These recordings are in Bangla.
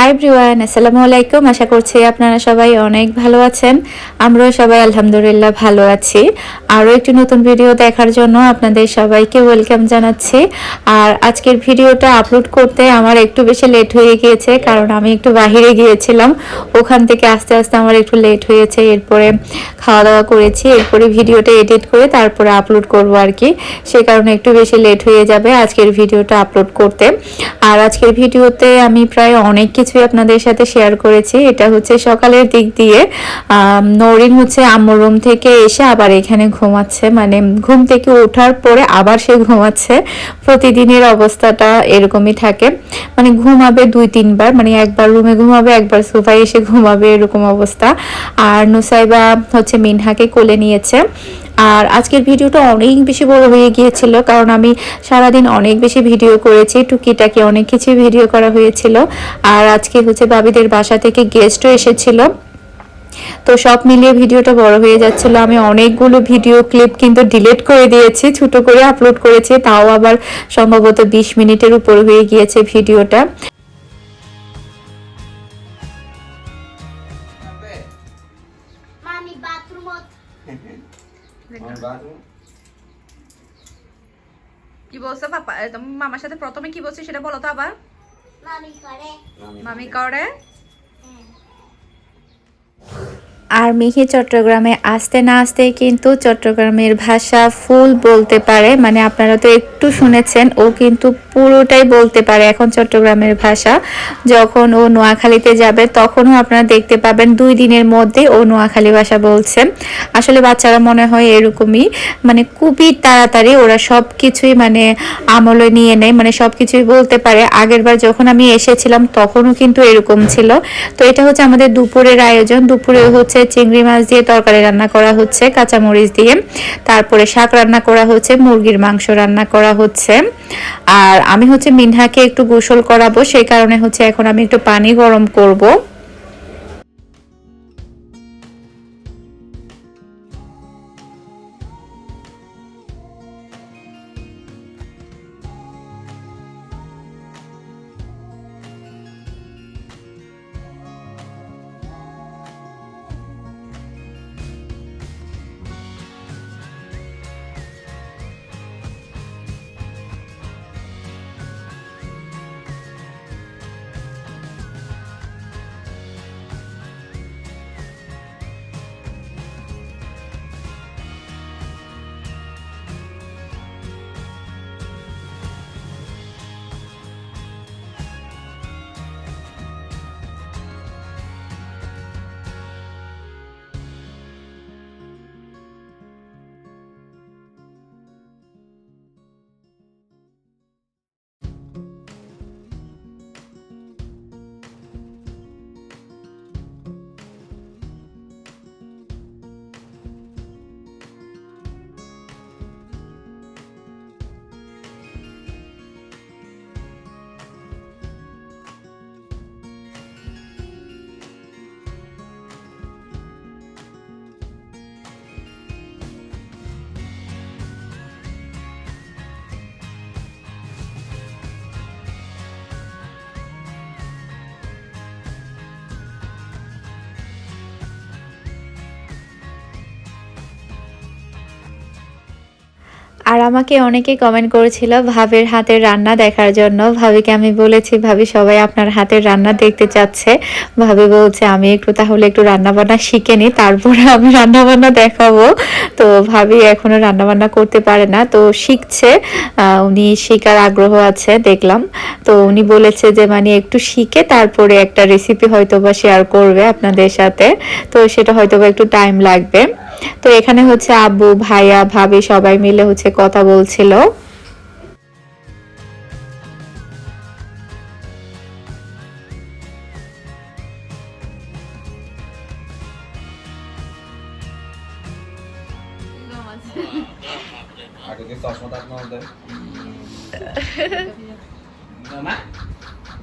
হাই ব্রিওয়ান আসসালামু আলাইকুম আশা করছি আপনারা সবাই অনেক ভালো আছেন। আমরাও সবাই আলহামদুলিল্লাহ ভালো আছি। আরও একটি নতুন ভিডিও দেখার জন্য আপনাদের সবাইকে ওয়েলকাম জানাচ্ছি। আর আজকের ভিডিওটা আপলোড করতে আমার একটু বেশি লেট হয়ে গিয়েছে, কারণ আমি একটু বাহিরে গিয়েছিলাম। ওখান থেকে আস্তে আস্তে আমার একটু লেট হয়েছে। এরপরে খাওয়া দাওয়া করেছি। এরপরে ভিডিওটা এডিট করে তারপরে আপলোড করব আর কি। সে কারণে একটু বেশি লেট হয়ে যাবে আজকের ভিডিওটা আপলোড করতে। আর আজকের ভিডিওতে আমি প্রায় অনেক কিছুই আপনাদের সাথে শেয়ার করেছি। এটা হচ্ছে সকালের দিক দিয়ে নরিন হচ্ছে আম্মুর রুম থেকে এসে আবার এখানে ঘুমাচ্ছে। মানে ঘুম থেকে ওঠার পরে আবার সে ঘুমাচ্ছে। প্রতিদিনের অবস্থাটা এরকমই থাকে। মানে ঘুমাবে দুই, তিনবার। মানে একবার রুমে ঘুমাবে, একবার সোফায় এসে ঘুমাবে এরকম অবস্থা। আর নুসাইবা হচ্ছে মিনহাকে কোলে নিয়েছে। আর আজকের ভিডিওটা অনেক বেশি বড় হয়ে গিয়েছিল, কারণ আমি সারাদিন অনেক বেশি ভিডিও করেছি, টুকিটাকি অনেক কিছু ভিডিও করা হয়েছিল। আর আজকে হচ্ছে বাবিদের বাসা থেকে গেস্টও এসেছিল। তো সব মিলিয়ে ভিডিওটা বড় হয়ে যাচ্ছিল। আমি অনেকগুলো ভিডিও ক্লিপ কিন্তু ডিলিট করে দিয়েছি, ছোট করে আপলোড করেছি, তাও আবার সম্ভবত বিশ মিনিটের উপর হয়ে গিয়েছে ভিডিওটা। কি বলছো পাপা? মামার সাথে প্রথমে কি বলছো সেটা বলো তো আবার। মামি করে। মামি করে? আর মিহি চট্টগ্রামে আসতে না আসতে কিন্তু চট্টগ্রামের ভাষা ফুল বলতে পারে। মানে আপনারা তো একটু শুনেছেন, ও কিন্তু পুরোটাই বলতে পারে এখন চট্টগ্রামের ভাষা। যখন ও নোয়াখালীতে যাবে, তখনও আপনারা দেখতে পাবেন দুই দিনের মধ্যে ও নোয়াখালী ভাষা বলছে। আসলে বাচ্চারা মনে হয় এরকমই। মানে খুবই তাড়াতাড়ি ওরা সব কিছুই মানে আমলে নিয়ে নেয় মানে সব কিছুই বলতে পারে। আগের বার যখন আমি এসেছিলাম, তখনও কিন্তু এরকম ছিল। তো এটা হচ্ছে আমাদের দুপুরের আয়োজন। দুপুরে হচ্ছে চিংড়ি মাছ দিয়ে তরকারি রান্না করা হচ্ছে, কাঁচামরিচ দিয়ে। তারপরে শাক রান্না করা হচ্ছে, মুরগির মাংস রান্না করা হচ্ছে। আর আমি হচ্ছে মিনহাকে একটু গোসল করাবো, সেই কারণে হচ্ছে এখন আমি একটু পানি গরম করব। আমাকে অনেকে কমেন্ট করেছিল, ভাবির হাতের রান্না দেখার জন্য। ভাবিকে আমি বলেছি, ভাবি, সবাই আপনার হাতের রান্না দেখতে চাচ্ছে। ভাবি বলছে, আমি একটু তাহলে একটু রান্না বান্না শিখে নিই, তারপরে আমি রান্না বান্না দেখাবো। তো ভাবি এখনও রান্না বান্না করতে পারে না, তো শিখছে উনি শেখার আগ্রহ আছে, দেখলাম। তো উনি বলেছে যে মানে একটু শিখে তারপরে একটা রেসিপি হয়তো বা শেয়ার করবে আপনাদের সাথে। তো সেটা হয়তো বা একটু টাইম লাগবে। তো এখানে হচ্ছে আব্বু ভাইয়া ভাবি সবাই মিলে হচ্ছে কথা বলছিল।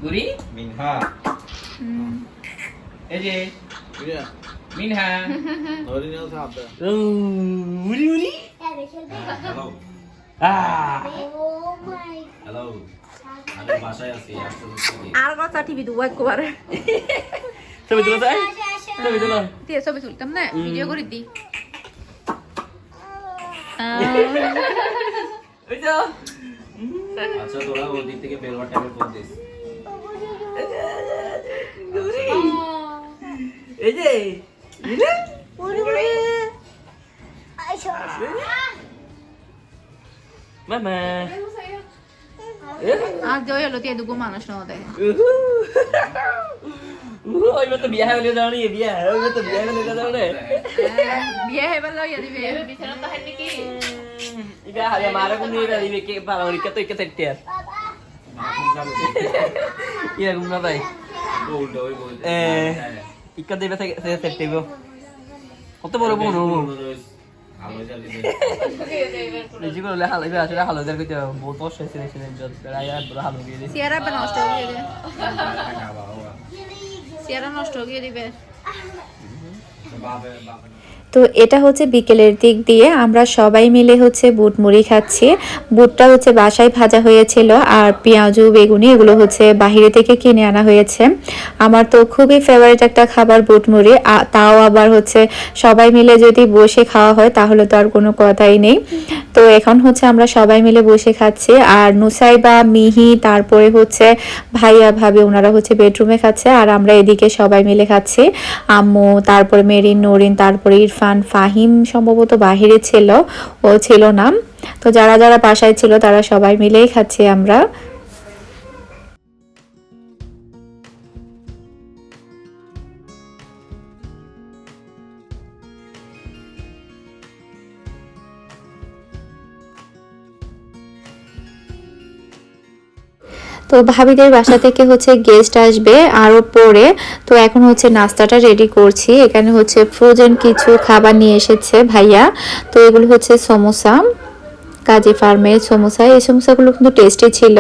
বুড়ি? মিনহা। এই যে মিনহা। নরিনেও সাথে উড়ি উড়ি হ্যাঁ hello Ah! Oh my hello আমি বাসায় আছি আর কথা টিভি দেবো একবারে ছবি তুলো তাই ছবি তুলো। দিয়ে ছবি তুলতাম না ভিডিও করে দি। আচ্ছা তোরা ওদিক থেকে বেলবার টাইমে ফোন দিস। এই যে। মামা আর জয় হলো দিয়ে দুগো মানুষ না দেখে ওই মতো বিয়া হলে যাও নি বিয়া ওই মতো বিয়া হলে যাও রে বিয়ে হেবার লইয়া দিবে। ইবা হালে মারা কোন ইবা দিবে কে পারা ওই কত ইকে সেটে ইয়া গুম না ভাই। উল্টো ওই বলতে এ। ইকা দিবে সে সেটে গো কত বড় বোন যাবি নিজে করে হালো ইবা আসলে হালো দের কইতে বহুত কষ্ট হয়েছে রে সেদিন জল আর বড় হালো গিয়ে সিয়ারা বা নষ্ট হয়ে গেছে। সিয়ারা নষ্ট হয়ে গিয়ে দিবে বাবা বাবা তো এটা হচ্ছে বিকেলের দিক দিয়ে, আমরা সবাই মিলে হচ্ছে বুট মুড়ি খাচ্ছি। বুটটা হচ্ছে বাসায় ভাজা হয়েছিল আর পেঁয়াজু, বেগুনি এগুলো হচ্ছে বাহিরে থেকে কিনে আনা হয়েছে। আমার তো খুবই ফেভারিট একটা খাবার বুট মুড়ি তাও আবার হচ্ছে সবাই মিলে যদি বসে খাওয়া হয় তাহলে তো আর কোনো কথাই নেই। তো এখন হচ্ছে আমরা সবাই মিলে বসে খাচ্ছি আর নুসাইবা মিহি, তারপরে হচ্ছে ভাইয়া, ভাবি ওনারা হচ্ছে বেডরুমে খাচ্ছে আর আমরা এদিকে সবাই মিলে খাচ্ছি। আম্মু, তারপরে মেরিন, নরিন, তারপরে ইরফান ফাহিম সম্ভবত বাহিরে ছিল, ও ছিল না। তো যারা যারা বাসায় ছিল তারা সবাই মিলেই খাচ্ছি আমরা। তো ভাবিদের বাসা থেকে হচ্ছে গেস্ট আসবে আরও পরে। তো এখন হচ্ছে নাস্তাটা রেডি করছি। এখানে হচ্ছে ফ্রোজেন কিছু খাবার নিয়ে এসেছে ভাইয়া। তো এগুলো হচ্ছে সমোসা, কাজী ফার্মের সমোসা। এই সমোসাগুলো কিন্তু টেস্টি ছিল।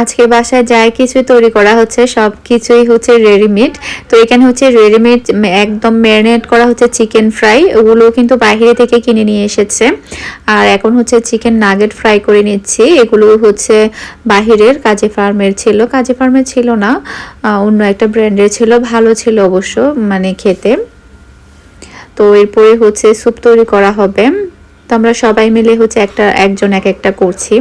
আজকে বাসায় যাই কিছু তৈরি করা হচ্ছে, সব কিছুই হচ্ছে রেডিমেড। তো এখানে হচ্ছে রেডিমেড একদম ম্যারিনেট করা হচ্ছে চিকেন ফ্রাই ওগুলো কিন্তু বাইরে থেকে কিনে নিয়ে এসেছে। আর এখন হচ্ছে চিকেন নাগেট ফ্রাই করে নিচ্ছি, এগুলো হচ্ছে বাহিরের, কাজে ফার্মের ছিল। কাজে ফার্মের ছিল না অন্য একটা ব্র্যান্ডের ছিল, ভালো ছিল অবশ্য মানে খেতে। তো এরপরে হচ্ছে স্যুপ তৈরি করা হবে। তো আমরা সবাই মিলে হচ্ছে একটা, একজন এক একটা করছি।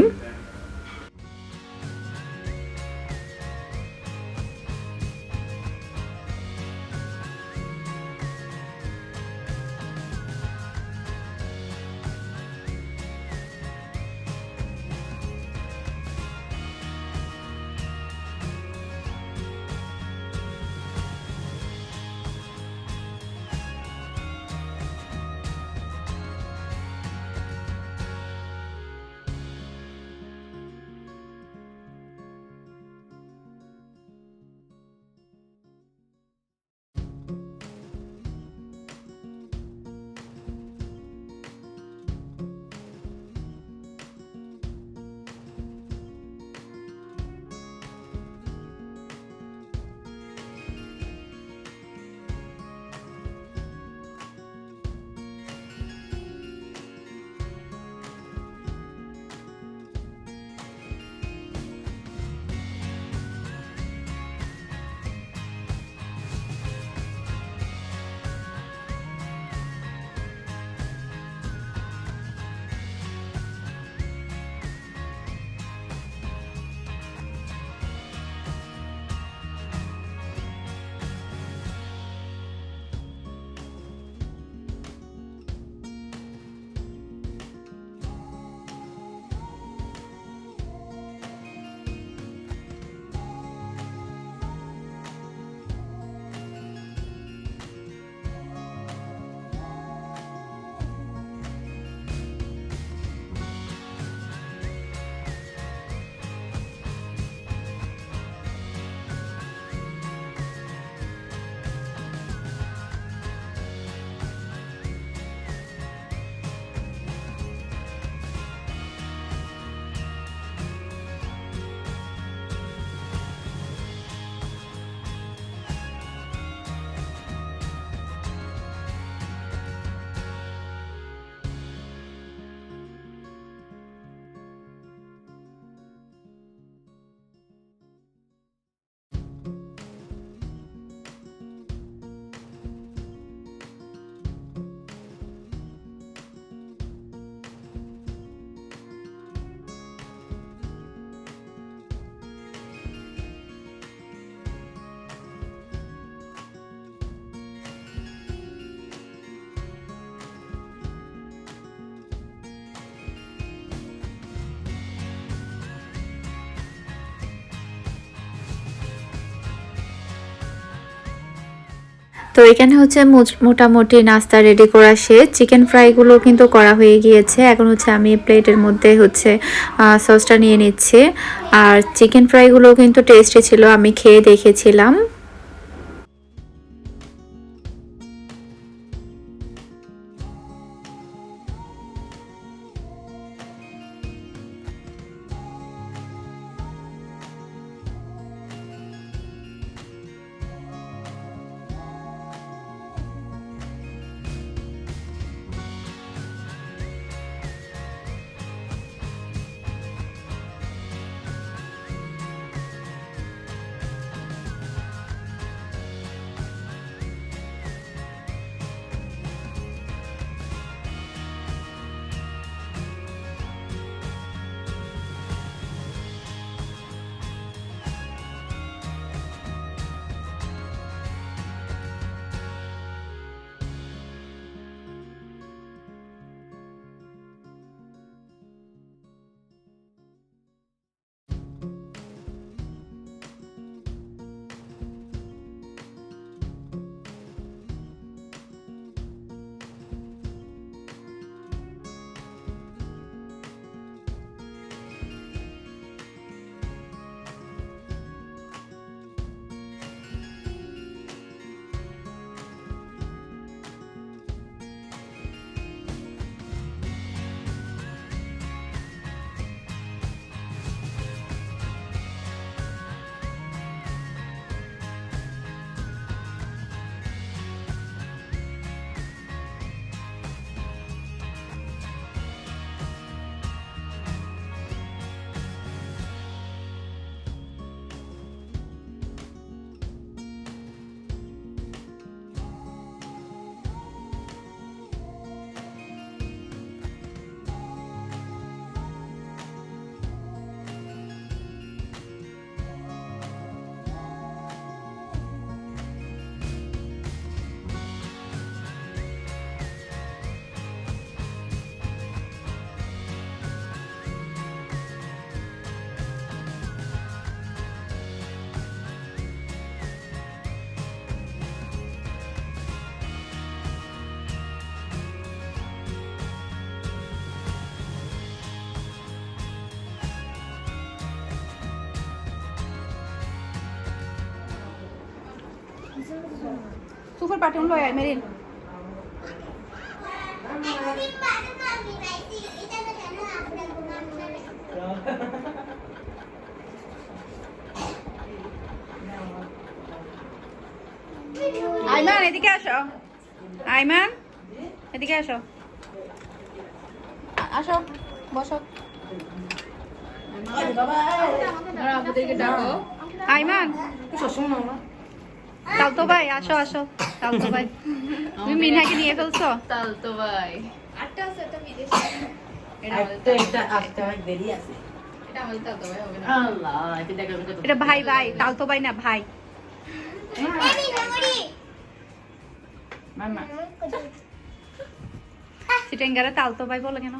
তো এখানে হচ্ছে মোটামুটি নাস্তা রেডি করা শেষ। চিকেন ফ্রাইগুলো কিন্তু করা হয়ে গিয়েছে। এখন হচ্ছে আমি প্লেটের মধ্যে হচ্ছে সসটা নিয়ে নিচ্ছি। আর চিকেন ফ্রাইগুলো কিন্তু টেস্টি ছিল, আমি খেয়ে দেখেছিলাম। আয় মেরিন। আইমান এদিকে আসো। আইমান এদিকে আসো। আসো বসো। আইমান তালতো ভাই আসো আসো। তালতো ভাই তুমি মিনহাকে নিয়ে ফেলছো? তালতো ভাই আটটা আছে এটা বিদেশ আছে। এটা আমাদের তালতো ভাই হবে না। আল্লাহ এটা দেখো কত এটা ভাই ভাই তালতো ভাই। না ভাই মামা সিটেঙ্গারে তালতো ভাই বলে কেন?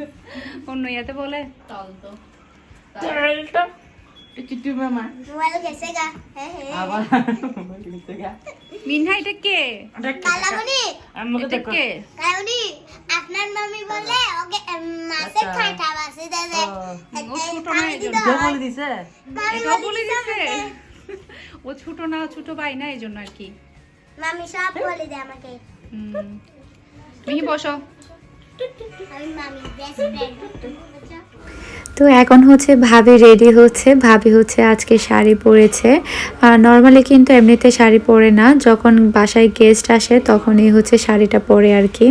অন্য ইয়াতে বলে। তালতো। তালতো চিটু মামা। Mobail kesega. Hehe. আবার বলতে গা। মিনহা এটা কে? কালামণি। আমাকে দেখো। কে? আপনার মামি বলে ওকে উম। ঠাটা বাসে দেবে ও ছোট না এই বলে দিছে? মামি বলে বলে দিছে? দিছে ও ছোট না ছোট ভাই না এই জন্য আর কি। মামি সব বলে দেয় আমাকে। হুম। মিহি বসো। আমি মামি বেস্ট ফ্রেন্ড তো এখন হচ্ছে ভাবি রেডি হচ্ছে। ভাবি হচ্ছে আজকে শাড়ি পরেছে। নর্মালি কিন্তু এমনিতে শাড়ি পরে না। যখন বাসায় গেস্ট আসে, তখনই হচ্ছে শাড়িটা পরে আর কি।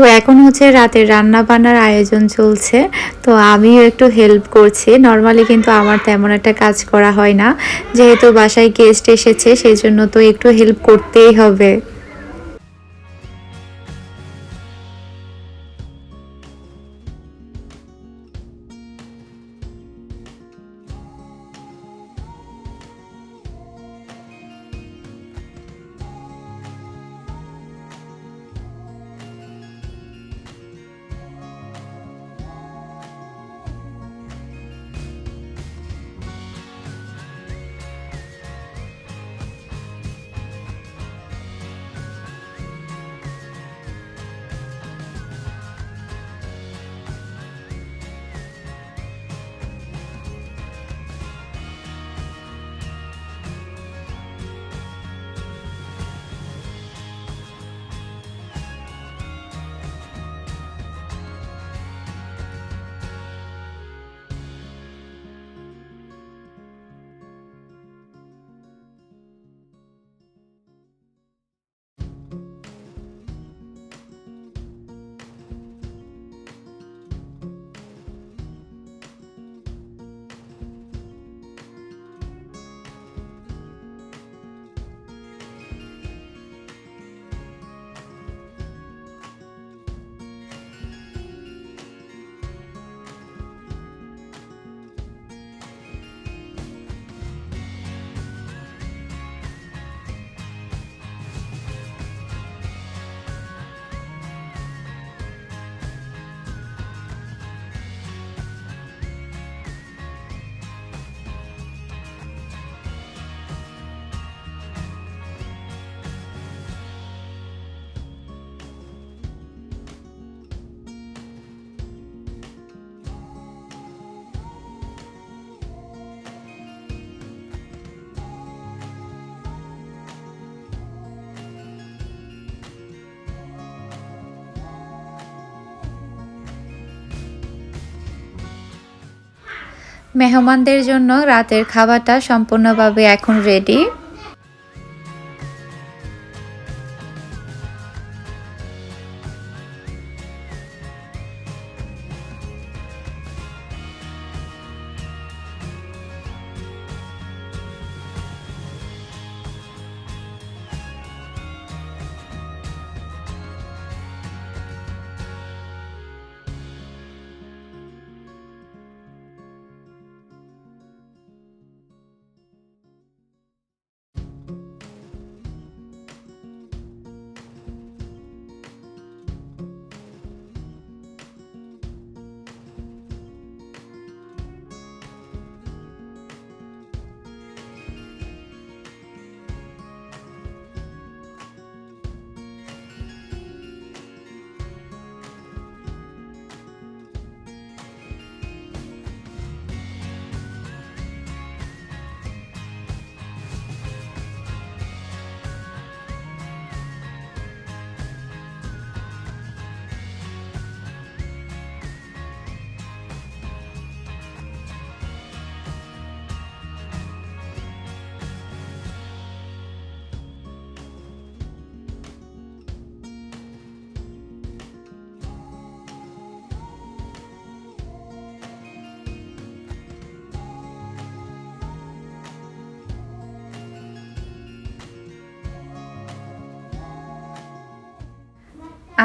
তো এখন হচ্ছে রাতের রান্না বান্নার আয়োজন চলছে। তো আমিও একটু হেল্প করছি। নর্মালি কিন্তু আমার তেমন একটা কাজ করা হয় না। যেহেতু বাসায় গেস্ট এসেছে, সেই জন্য তো একটু হেল্প করতেই হবে। মেহমানদের জন্য রাতের খাবারটা সম্পূর্ণভাবে এখন রেডি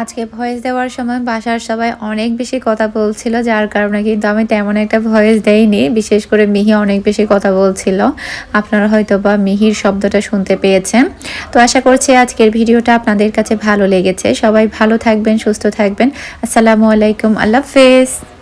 আজকে ভয়েস দেওয়ার সময় বাসার সবাই অনেক বেশি কথা বলছিল, যার কারণে কিন্তু আমি তেমন একটা ভয়েস দেইনি। বিশেষ করে মিহি অনেক বেশি কথা বলছিল। আপনারা হয়তো বা মিহির শব্দটা শুনতে পেয়েছেন। তো আশা করছি আজকের ভিডিওটা আপনাদের কাছে ভালো লেগেছে। সবাই ভালো থাকবেন, সুস্থ থাকবেন। আসসালামু আলাইকুম, আল্লাহ হাফেজ।